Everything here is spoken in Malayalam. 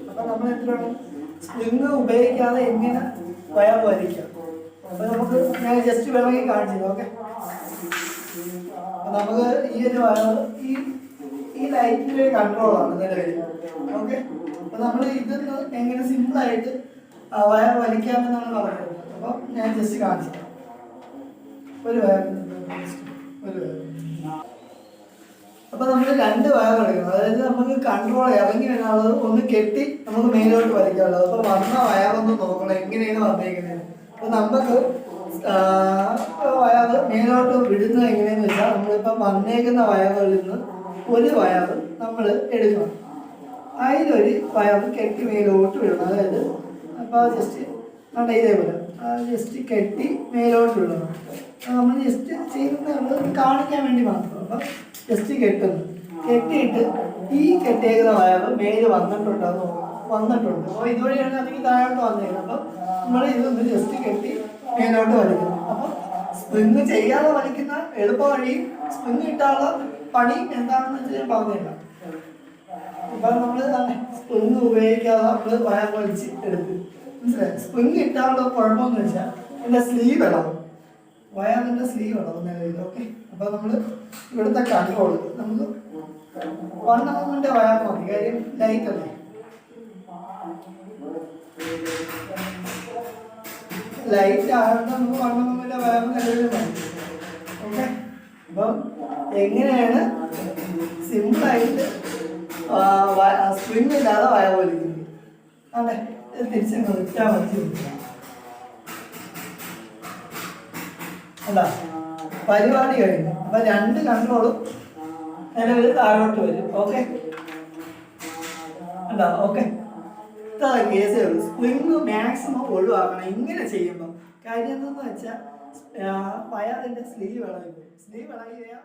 അപ്പൊ നമ്മൾ എന്തിനാണ് സ്പ്രിങ് ഉപയോഗിക്കാതെ എങ്ങനെ വയർ വലിക്കാം? അപ്പൊ നമുക്ക് ഞാൻ ജസ്റ്റ് വേണമെങ്കിൽ കാണിച്ചു ഓക്കെ നമുക്ക് ഈ ഒരു വയർ ഈ ഈ ലൈറ്റിന്റെ കൺട്രോളാണ് നിലവിൽ. ഓക്കെ അപ്പൊ നമ്മൾ ഇത് എങ്ങനെ സിമ്പിൾ ആയിട്ട് വയർ വലിക്കാമെന്നാണ് പറയുന്നത് അപ്പൊ ഞാൻ ജസ്റ്റ് കാണിച്ചു ഒരു ഒരു വയർ അപ്പൊ നമ്മൾ രണ്ട് വയർ എടുക്കണം അതായത് നമുക്ക് കൺട്രോൾ ഇറങ്ങി വരാനുള്ളത് ഒന്ന് കെട്ടി നമുക്ക് മെയിലോട്ട് വലിക്കാനുള്ളത്. അപ്പൊ വന്ന വയറൊന്ന് നോക്കണം. എങ്ങനെയാണ് വന്നേക്കുന്നത്? അപ്പൊ നമുക്ക് വയർ മേലോട്ട് വിടുന്നത് എങ്ങനെയെന്ന് വെച്ചാൽ നമ്മളിപ്പോ വന്നേക്കുന്ന വയറുകളിൽ നിന്ന് ഒരു വയർ നമ്മൾ എടുക്കണം. അതിലൊരു വയർ കെട്ടി മേലോട്ട് വിടണം. അതായത് അപ്പോൾ ജസ്റ്റ് നമ്മുടെ ഇതേപോലെ. ജസ്റ്റ് കെട്ടി മേലോട്ട് വിടണം. നമ്മൾ ജസ്റ്റ് ചെയ്യുന്നത് കാണിക്കാൻ വേണ്ടി മാത്രം. അപ്പം ജസ്റ്റ് കെട്ടുന്നു കെട്ടിയിട്ട് ഈ കെട്ടേക്കുന്ന വയറ് മേൽ വന്നിട്ടുണ്ട് എന്ന് നോക്കണം. വന്നിട്ടുണ്ട്. അപ്പോൾ ഇതുവഴിയാണ് അല്ലെങ്കിൽ താഴോട്ട് വന്നേക്കുന്നത് അപ്പോൾ നമ്മൾ ഇതൊന്ന് ജസ്റ്റ് കെട്ടി മേലോട്ട് വലിക്കുന്നു. അപ്പോൾ സ്പ്രിങ് ചെയ്യാതെ വലിക്കുന്ന എളുപ്പ വഴിയും സ്പ്രിങ് ഇട്ടാനുള്ള പണി എന്താണെന്ന് വെച്ചാൽ ഞാൻ പറഞ്ഞില്ല ഇപ്പൊ നമ്മൾ സ്പ്രിങ് ഉപയോഗിക്കാതെ നമ്മൾ വയർ വലിച്ച് എടുക്കും. മനസ്സിലായി? സ്പ്രിങ് ഇട്ടാനുള്ള കുഴപ്പമെന്ന് വെച്ചാൽ എന്റെ സ്ലീവ് ഇളവും. വയറിന്റെ സ്ലീവ് ഇളവും നിലവിൽ ഓക്കെ? അപ്പൊ നമ്മൾ ഇവിടുത്തെ കൺട്രോൾ നമുക്ക് വൺ എമ്മിന്റെ വയർ മതി കാര്യം ലൈറ്റ് അല്ലേ? ലൈറ്റ് ആയതുകൊണ്ട് നമുക്ക് വൺ എമ്മിന്റെ വയർ നിലവിൽ മതി ഓക്കെ? അപ്പം എങ്ങനെയാണ് സിമ്പിളായിട്ട് സ്പ്രിങ് ഇല്ലാതെ വയർ വലിക്കുന്നത്? അതെ തിരിച്ചങ്ങ് വിറ്റാൽ മതി അല്ല പരിപാടി കഴിഞ്ഞു. അപ്പൊ രണ്ട് കണ്ണുകളും നിലവിൽ താഴോട്ട് വരും. ഓക്കെ? അല്ല ഓക്കെ? കേസേ ഉള്ളൂ. സ്പ്രിങ് മാക്സിമം ഒഴിവാക്കണം. ഇങ്ങനെ ചെയ്യുമ്പോൾ കാര്യം എന്തെന്ന് വെച്ചാൽ വയറിന്റെ സ്ലീവ് ഇളകി സ്ലീവ് ഇളകി കഴിഞ്ഞാൽ